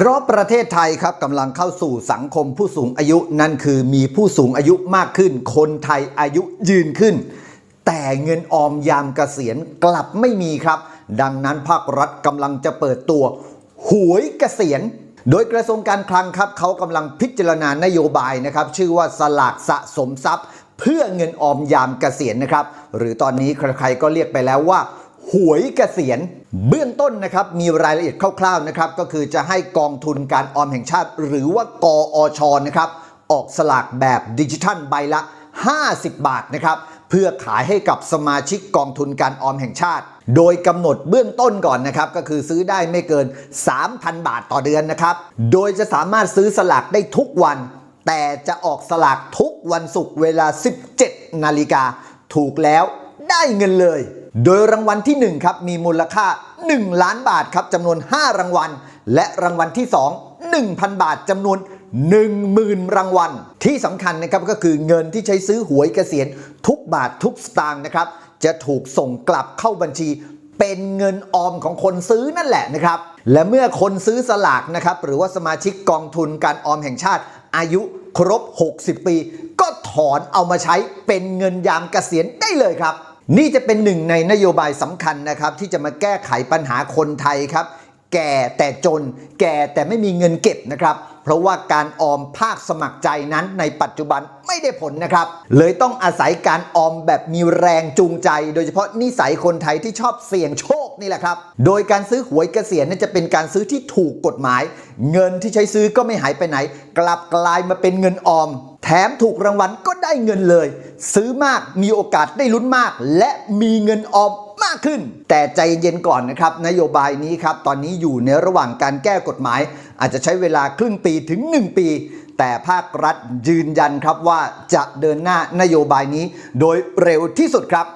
เพราะประเทศไทยครับกำลังเข้าสู่สังคมผู้สูงอายุนั่นคือมีผู้สูงอายุมากขึ้น คนไทยอายุยืนขึ้น แต่เงินออมยามเกษียณกลับไม่มีครับ ดังนั้นภาครัฐกำลังจะเปิดตัว หวยเกษียณ โดยกระทรวงการคลังครับเขากำลังพิจารณานโยบายนะครับ ชื่อว่าสลากสะสมทรัพย์ เพื่อเงินออมยามเกษียณนะครับ หรือตอนนี้ใครๆก็เรียกไปแล้วว่า หวยเกษียณเบื้องต้นนะครับมีรายละเอียดคร่าวๆนะครับก็คือจะให้กองทุนการออมแห่งชาติ หรือว่ากอชนะครับออกสลากแบบดิจิทัลใบละ 50 บาทนะครับเพื่อขายให้กับสมาชิกกองทุนการออมแห่งชาติ โดยกำหนดเบื้องต้นก่อนนะครับก็คือซื้อได้ไม่เกิน 3,000 บาทต่อเดือนนะครับโดยจะสามารถซื้อสลากได้ทุกวัน แต่จะออกสลากทุกวันศุกร์เวลา 17 นาฬิกาถูกแล้วได้เงินเลย โดยรางวัลที่ 1 ครับ มีมูลค่า 1 ล้านบาทครับจำนวน 5 รางวัล และรางวัลที่ 2 1,000 บาทจำนวน 10,000 รางวัล ที่สำคัญนะครับก็คือเงินที่ใช้ซื้อหวยเกษียณทุกบาททุกสตางค์นะครับ จะถูกส่งกลับเข้าบัญชีเป็นเงินออมของคนซื้อนั่นแหละนะครับ และเมื่อคนซื้อสลากนะครับหรือว่าสมาชิกกองทุนการออมแห่งชาติ อายุครบ 60 ปี ก็ถอนเอามาใช้เป็นเงินยามเกษียณได้เลยครับ นี่จะเป็นหนึ่งในนโยบายสำคัญนะครับ ที่จะมาแก้ไขปัญหาคนไทยครับ แก่แต่จน แก่แต่ไม่มีเงินเก็บนะครับ เพราะว่าการออมภาคสมัครใจนั้นในปัจจุบันไม่ได้ผลนะครับ เลยต้องอาศัยการออมแบบมีแรงจูงใจ โดยเฉพาะนิสัยคนไทยที่ชอบเสี่ยงโชคนี่แหละครับ โดยการซื้อหวยเกษียณนั้นจะเป็นการซื้อที่ถูกกฎหมาย เงินที่ใช้ซื้อก็ไม่หายไปไหน กลับกลายมาเป็นเงินออม แถมถูกรางวัลก็ได้เงินเลย ซื้อมากมีโอกาสได้ลุ้นมาก และมีเงินออมมากขึ้น แต่ใจเย็นก่อนนะครับ นโยบายนี้ครับ ตอนนี้อยู่ในระหว่างการแก้กฎหมาย อาจจะใช้เวลาครึ่งปีถึง 1 ปี แต่ภาครัฐยืนยันครับว่าจะเดินหน้านโยบายนี้โดยเร็วที่สุดครับ